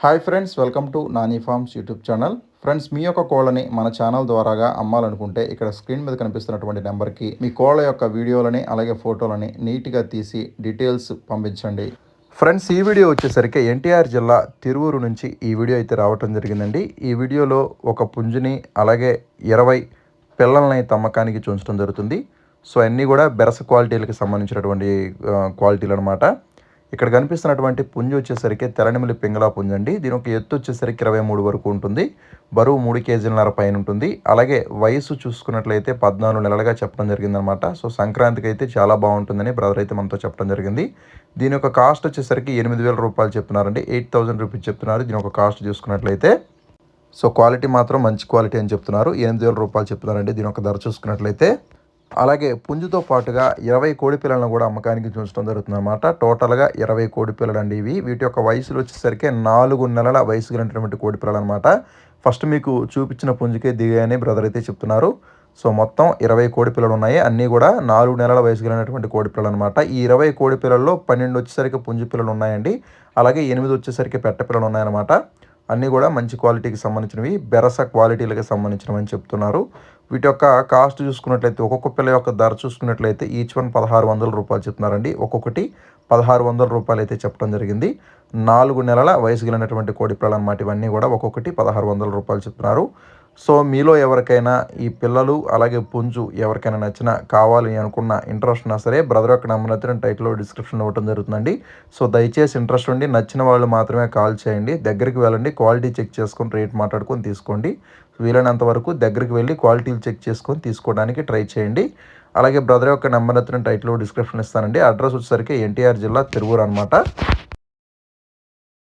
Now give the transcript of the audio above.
Hi friends welcome to Nani farms YouTube channel friends మీ యొక్క కోళ్ళని మన ఛానల్ ద్వారాగా అమ్మాలనుకుంటే ఇక్కడ స్క్రీన్ మీద కనిపిస్తున్నటువంటి నెంబర్కి మీ కోళ్ళ యొక్క వీడియోలని అలాగే ఫోటోలని నీట్గా తీసి డీటెయిల్స్ పంపించండి. ఫ్రెండ్స్ ఈ వీడియో వచ్చేసరికి ఎన్టీఆర్ జిల్లా తిరువూరు నుంచి ఈ వీడియో అయితే రావటం జరిగిందండి. ఈ వీడియోలో ఒక పుంజుని అలాగే ఇరవై పిల్లల్ని తమ్మకానికి చూంచడం జరుగుతుంది. సో అన్నీ కూడా బెరస క్వాలిటీలకు సంబంధించినటువంటి క్వాలిటీలు అనమాట ఇక్కడ కనిపిస్తున్నటువంటి పుంజు వచ్చేసరికి తెరనిమిలి పింగళా పుంజు అండి. దీని ఒక ఎత్తు వచ్చేసరికి ఇరవై మూడు వరకు ఉంటుంది. బరువు మూడు కేజీలన్నర పైన ఉంటుంది. అలాగే వయసు చూసుకున్నట్లయితే పద్నాలుగు నెలలుగా చెప్పడం జరిగిందనమాట సో సంక్రాంతికి అయితే చాలా బాగుంటుందని బ్రదర్ అయితే మనతో చెప్పడం జరిగింది. దీని యొక్క కాస్ట్ వచ్చేసరికి ఎనిమిది వేల రూపాయలు చెప్తున్నారండి. ఎయిట్ థౌసండ్ రూపీస్ చెప్తున్నారు. దీని ఒక కాస్ట్ చూసుకున్నట్లయితే. సో క్వాలిటీ మాత్రం మంచి క్వాలిటీ అని చెప్తున్నారు. ఎనిమిది వేల రూపాయలు చెప్తున్నారండి. దీని యొక్క ధర చూసుకున్నట్లయితే. అలాగే పుంజుతో పాటుగా ఇరవై కోడి పిల్లలను కూడా అమ్మకానికి చూపించడం జరుగుతుంది అనమాట టోటల్గా ఇరవై కోడి పిల్లలు అండి ఇవి. వీటి యొక్క వయసులు వచ్చేసరికి నాలుగు నెలల వయసు కలిగినటువంటి కోడి పిల్లలు అనమాట ఫస్ట్ మీకు చూపించిన పుంజుకే దిగాయని బ్రదర్ అయితే చెప్తున్నారు. సో మొత్తం ఇరవై కోడి పిల్లలు ఉన్నాయి అన్నీ కూడా నాలుగు నెలల వయసు కలిగినటువంటి కోడి పిల్లలు అనమాట ఈ ఇరవై కోడి పిల్లల్లో పన్నెండు వచ్చేసరికి పుంజు పిల్లలు ఉన్నాయండి అలాగే ఎనిమిది వచ్చేసరికి పెట్ట పిల్లలు ఉన్నాయన్నమాట అన్నీ కూడా మంచి క్వాలిటీకి సంబంధించినవి బెరస క్వాలిటీలకు సంబంధించినవి అని చెప్తున్నారు. వీటి యొక్క కాస్ట్ చూసుకున్నట్లయితే ఒక్కొక్క పిల్ల యొక్క ధర చూసుకున్నట్లయితే ఈచ్ వన్ పదహారు వందల రూపాయలు చెప్తున్నారండి. ఒక్కొక్కటి పదహారు వందల రూపాయలు అయితే చెప్పడం జరిగింది. నాలుగు నెలల వయసు కలిగినటువంటి కోడి పిల్లలు అనమాట ఇవన్నీ కూడా ఒక్కొక్కటి పదహారు వందల రూపాయలు చెప్తున్నారు. సో మీలో ఎవరికైనా ఈ పిల్లలు అలాగే పుంజు ఎవరికైనా నచ్చిన కావాలి అనుకున్న ఇంట్రెస్ట్ ఉన్నా సరే బ్రదర్ యొక్క నెంబర్ నచ్చిన టైటిల్లో డిస్క్రిప్షన్ ఇవ్వడం జరుగుతుందండి. సో దయచేసి ఇంట్రెస్ట్ ఉండి నచ్చిన వాళ్ళు మాత్రమే కాల్ చేయండి. దగ్గరికి వెళ్ళండి క్వాలిటీ చెక్ చేసుకొని రేట్ మాట్లాడుకొని తీసుకోండి. వీలైనంత వరకు దగ్గరికి వెళ్ళి క్వాలిటీలు చెక్ చేసుకొని తీసుకోవడానికి ట్రై చేయండి. అలాగే బ్రదర్ యొక్క నెంబర్ నచ్చిన టైటిల్లో డిస్క్రిప్షన్ ఇస్తానండి. అడ్రస్ వచ్చేసరికి ఎన్టీఆర్ జిల్లా తిరువూరు అనమాట